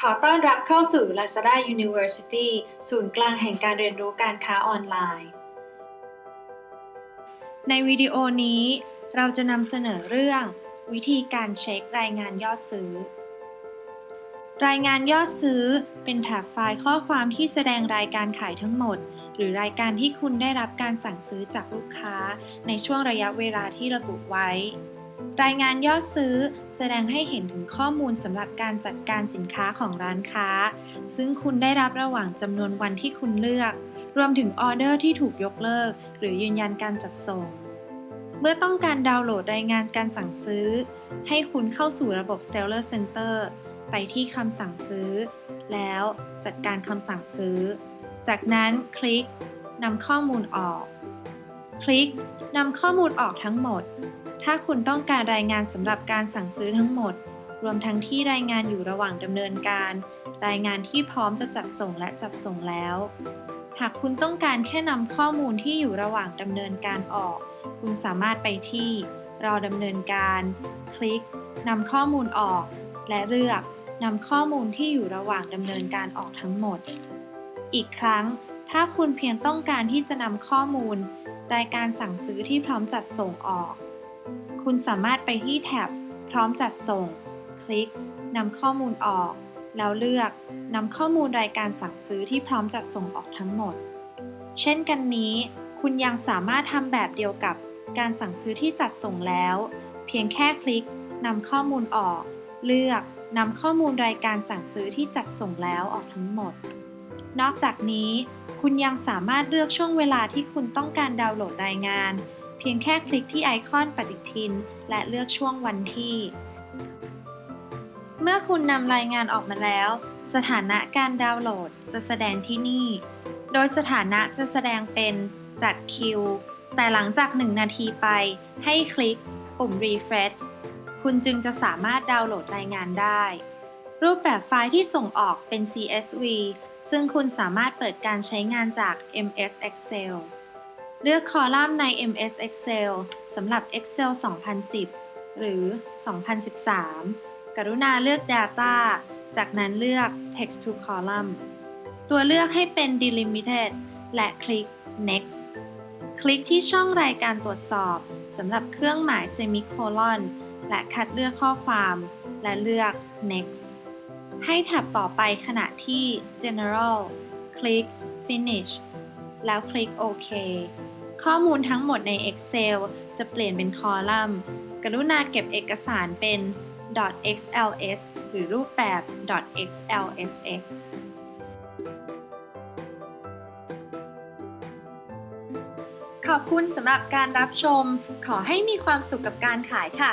ขอต้อนรับเข้าสู่ Lazada University ศูนย์กลางแห่งการเรียนรู้การค้าออนไลน์ ในวิดีโอนี้ เราจะนำเสนอเรื่อง วิธีการเช็ครายงานยอดซื้อ รายงานยอดซื้อเป็นแถบไฟล์ข้อความที่แสดงรายการขายทั้งหมด หรือรายการที่คุณได้รับการสั่งซื้อจากลูกค้า ในช่วงระยะเวลาที่ระบุไว้ รายงานยอดซื้อแสดงให้เห็นถึงข้อมูลสำหรับการจัดการสินค้าของร้านค้า ซึ่งคุณได้รับระหว่างจำนวนวันที่คุณเลือก รวมถึงออเดอร์ที่ถูกยกเลิก หรือยืนยันการจัดส่ง เมื่อต้องการดาวน์โหลดรายงานการสั่งซื้อ ให้คุณเข้าสู่ระบบ Seller Center ไปที่คำสั่งซื้อ แล้วจัดการคำสั่งซื้อ จากนั้นคลิกนำข้อมูลออก คลิกนำข้อมูลออกทั้งหมด ถ้าคุณต้องการรายงานสำหรับการสั่งซื้อทั้งหมด รวมทั้งที่รายงานอยู่ระหว่างดำเนินการ รายงานที่พร้อมจะจัดส่งและจัดส่งแล้ว หากคุณต้องการแค่นำข้อมูลที่อยู่ระหว่างดำเนินการออก คุณสามารถไปที่ รอดำเนินการ คลิกนำข้อมูลออก และเลือกนำข้อมูลที่อยู่ระหว่างดำเนินการออกทั้งหมด อีกครั้ง ถ้าคุณเพียงต้องการที่จะนำข้อมูล รายการสั่งซื้อที่พร้อมจัดส่งออก คุณสามารถไปที่แท็บ พร้อมจัดส่ง คลิกนำข้อมูลออก แล้วเลือกนำข้อมูลรายการสั่งซื้อที่พร้อมจัดส่งออกทั้งหมด เช่นกันนี้ คุณยังสามารถทำแบบเดียวกับการสั่งซื้อที่จัดส่งแล้ว เพียงแค่คลิกนำข้อมูลออก เลือกนำข้อมูลรายการสั่งซื้อที่จัดส่งแล้วออกทั้งหมด นอกจากนี้ คุณยังสามารถเลือกช่วงเวลาที่คุณต้องการดาวน์โหลดรายงาน เพียงแค่คลิกที่ไอคอนปฏิทิน และเลือกช่วงวันที่ เมื่อคุณนำรายงานออกมาแล้ว สถานะการดาวน์โหลดจะแสดงที่นี่ โดยสถานะจะแสดงเป็นจัดคิว แต่หลังจาก 1 นาทีไปให้คลิกปุ่ม refresh คุณจึงจะสามารถดาวน์โหลดรายงานได้ รูปแบบไฟล์ที่ส่งออกเป็น CSV ซึ่งคุณสามารถเปิดการใช้งานจาก MS Excel เลือกคอลัมน์ใน MS Excel สำหรับ Excel 2010 หรือ 2013 กรุณาเลือก Data จากนั้นเลือก Text to Column ตัวเลือกให้เป็น Delimited และคลิก Next คลิกที่ช่องรายการตรวจสอบสำหรับเครื่องหมาย Semicolon และคัดเลือกข้อความ และเลือก Next ให้แท็บต่อไปขณะที่ General คลิก Finish แล้วคลิก OK ข้อมูลทั้งหมดใน Excel จะเปลี่ยนเป็นคอลัมน์ กรุณาเก็บเอกสารเป็น .xls หรือรูปแบบ .xlsx ขอบคุณสำหรับการรับชม ขอให้มีความสุขกับการขายค่ะ